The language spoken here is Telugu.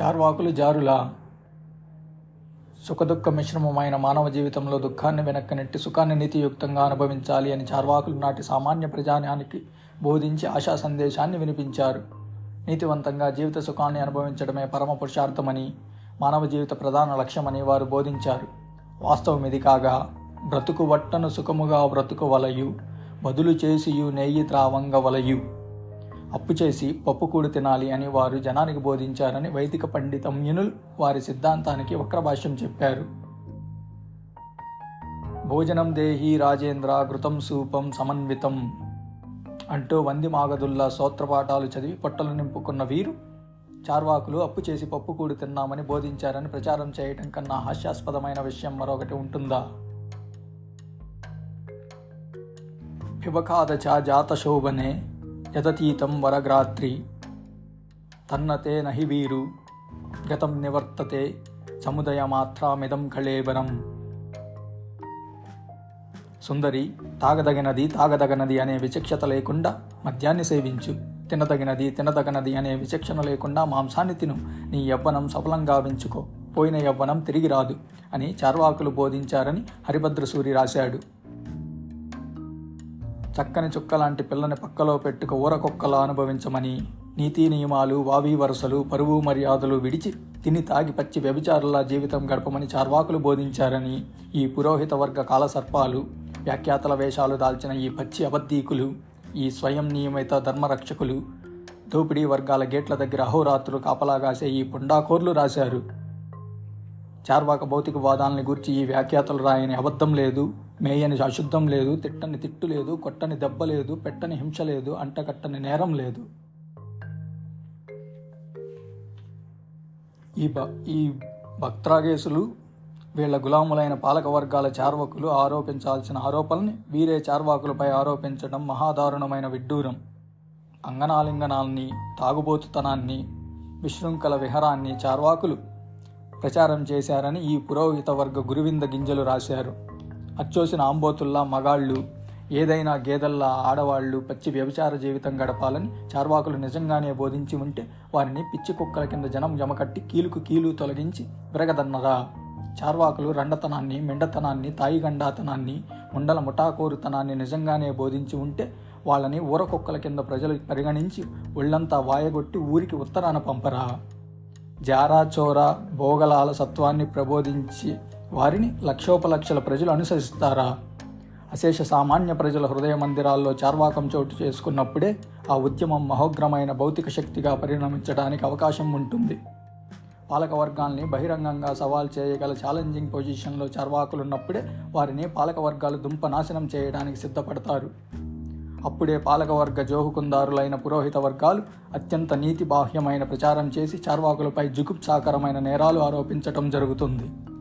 చార్వాకులు జారులా. సుఖదుఖ మిశ్రమమైన మానవ జీవితంలో దుఃఖాన్ని వెనక్కనెట్టి సుఖాన్ని నీతియుక్తంగా అనుభవించాలి అని చార్వాకులు నాటి సామాన్య ప్రజానానికి బోధించి ఆశా సందేశాన్ని వినిపించారు. నీతివంతంగా జీవిత సుఖాన్ని అనుభవించడమే పరమ పురుషార్థమని మానవ జీవిత ప్రధాన లక్ష్యమని వారు బోధించారు. వాస్తవం ఇది కాగా బ్రతుకు వట్టను సుఖముగా బ్రతుకు వలయు బదులు చేసియు నెయ్యి త్రావంగ వలయు. అప్పు చేసి పప్పుకూడు తినాలి అని వారు జనానికి బోధించారని వైదిక పండితం పండితమ్యునులు వారి సిద్ధాంతానికి వక్రభాష్యం చెప్పారు. భోజనం దేహి రాజేంద్ర ఘృతం సూపం సమన్వితం అంటూ వంది మాగదుల్లా సోత్రపాఠాలు చదివి పొట్టలు నింపుకున్న వీరు చార్వాకులు అప్పు చేసి పప్పుకూడు తిన్నామని బోధించారని ప్రచారం చేయటం కన్నా హాస్యాస్పదమైన విషయం మరొకటి ఉంటుందా? పిబకాదచ జాత శోభనే యతతీతం వరగ్రాత్రి. తన్నతే నహి వీరు. గతం నివర్తతే. సముదయమాత్రమిదం కళేబరం సుందరి తాగదగినది తాగదగనది అనే విచక్షత లేకుండా మద్యాన్ని సేవించు. తినదగినది తినదగనది అనే విచక్షణ లేకుండా మాంసాన్ని తిను. నీ యవ్వనం సఫలంగా వించుకో. పోయిన యవ్వనం తిరిగి రాదు అని చార్వాకులు బోధించారని హరిభద్రసూరి రాశాడు. చక్కని చుక్క లాంటి పిల్లని పక్కలో పెట్టుకు ఊరకొక్కలా అనుభవించమని నీతి నియమాలు వావి వరుసలు పరువు మర్యాదలు విడిచి తిని తాగి పచ్చి వ్యభిచారుల జీవితం గడపమని చార్వాకులు బోధించారని ఈ పురోహిత వర్గ కాలసర్పాలు వ్యాఖ్యాతల వేషాలు దాల్చిన ఈ పచ్చి అబద్ధీకులు ఈ స్వయం నియమిత ధర్మరక్షకులు దోపిడీ వర్గాల గేట్ల దగ్గర అహోరాత్రులు కాపలాగాసే ఈ పుండాకోర్లు రాశారు. చార్వాక భౌతిక వాదాలని గురించి ఈ వ్యాఖ్యాతలు రాయని అబద్ధం లేదు మేయని అశుద్ధం లేదు తిట్టని తిట్టు లేదు కొట్టని దెబ్బ లేదు పెట్టని హింస లేదు అంటకట్టని నేరం లేదు. ఈ బ ఈ భక్త్రాగేసులు వీళ్ళ గులాములైన పాలక వర్గాల చార్వకులు ఆరోపించాల్సిన ఆరోపణల్ని వీరే చార్వాకులపై ఆరోపించడం మహాదారుణమైన విడ్డూరం. అంగనాలింగనాల్ని తాగుబోతుతనాన్ని విశృంఖల విహారాన్ని చార్వాకులు ప్రచారం చేశారని ఈ పురోహిత వర్గ గురువింద గింజలు రాశారు. అచ్చోసిన ఆంబోతుల్లా మగాళ్ళు ఏదైనా గేదెల్లా ఆడవాళ్ళు పచ్చి వ్యభిచార జీవితం గడపాలని చార్వాకులు నిజంగానే బోధించి ఉంటే వారిని పిచ్చి కుక్కల కింద జనం జమకట్టి కీలుకు కీలు తొలగించి విరగదన్నరా. చార్వాకులు రండతనాన్ని మెండతనాన్ని తాయిగండాతనాన్ని ముండల ముఠాకోరుతనాన్ని నిజంగానే బోధించి ఉంటే వాళ్ళని ఊరకొక్కల కింద ప్రజలు పరిగణించి ఒళ్ళంతా వాయగొట్టి ఊరికి ఉత్తరాన పంపరా. జారా చోరా భోగలాల సత్వాన్ని ప్రబోధించి వారిని లక్షోపలక్షల ప్రజలు అనుసరిస్తారా? అశేష సామాన్య ప్రజల హృదయ మందిరాల్లో చార్వాకం చోటు చేసుకున్నప్పుడే ఆ ఉద్యమం మహోగ్రమైన భౌతిక శక్తిగా పరిణమించడానికి అవకాశం ఉంటుంది. పాలకవర్గాల్ని బహిరంగంగా సవాల్ చేయగల ఛాలెంజింగ్ పొజిషన్లో చార్వాకులున్నప్పుడే వారిని పాలకవర్గాలు దుంప నాశనం చేయడానికి సిద్ధపడతారు. అప్పుడే పాలకవర్గ జోహుకుందారులైన పురోహిత వర్గాలు అత్యంత నీతి బాహ్యమైన ప్రచారం చేసి చార్వాకులపై జుగుప్సాకరమైన నేరాలు ఆరోపించటం జరుగుతుంది.